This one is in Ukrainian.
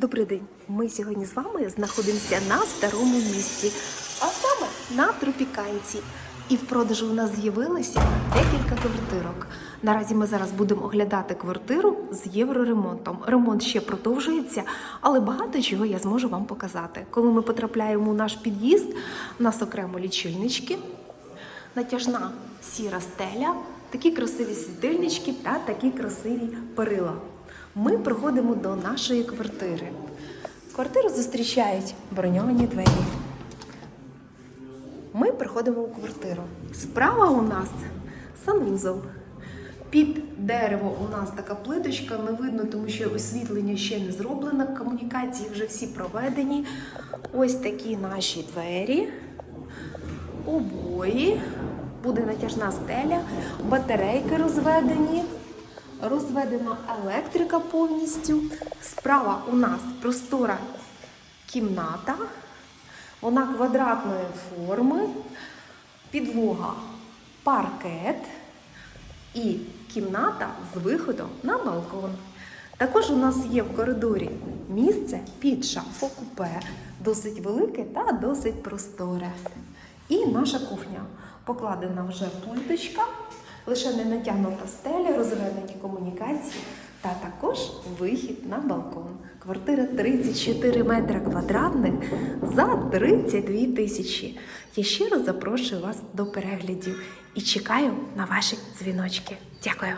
Добрий день. Ми сьогодні з вами знаходимося на старому місті, а саме на Тропіканці. І в продажу у нас з'явилося декілька квартирок. Наразі ми зараз будемо оглядати квартиру з євроремонтом. Ремонт ще продовжується, але багато чого я зможу вам показати. Коли ми потрапляємо у наш під'їзд, у нас окремо лічильнички, натяжна сіра стеля, такі красиві світильнички та такі красиві перила. Ми приходимо до нашої квартири. Квартиру зустрічають броньовані двері. Ми приходимо у квартиру. Справа у нас санвузол. Під дерево у нас така плиточка, не видно, тому що освітлення ще не зроблено, комунікації вже всі проведені. Ось такі наші двері обої, буде натяжна стеля, батарейки розведені, розведена електрика повністю. Справа у нас простора кімната, вона квадратної форми, підлога паркет і кімната з виходом на балкон. Також у нас є в коридорі місце під шафо-купе, досить велике та досить просторе. І наша кухня покладена вже плиточка, лише не натягнута стеля, та також вихід на балкон. Квартира 34 метри квадратних за 32 тисячі. Я щиро запрошую вас до переглядів і чекаю на ваші дзвіночки. Дякую.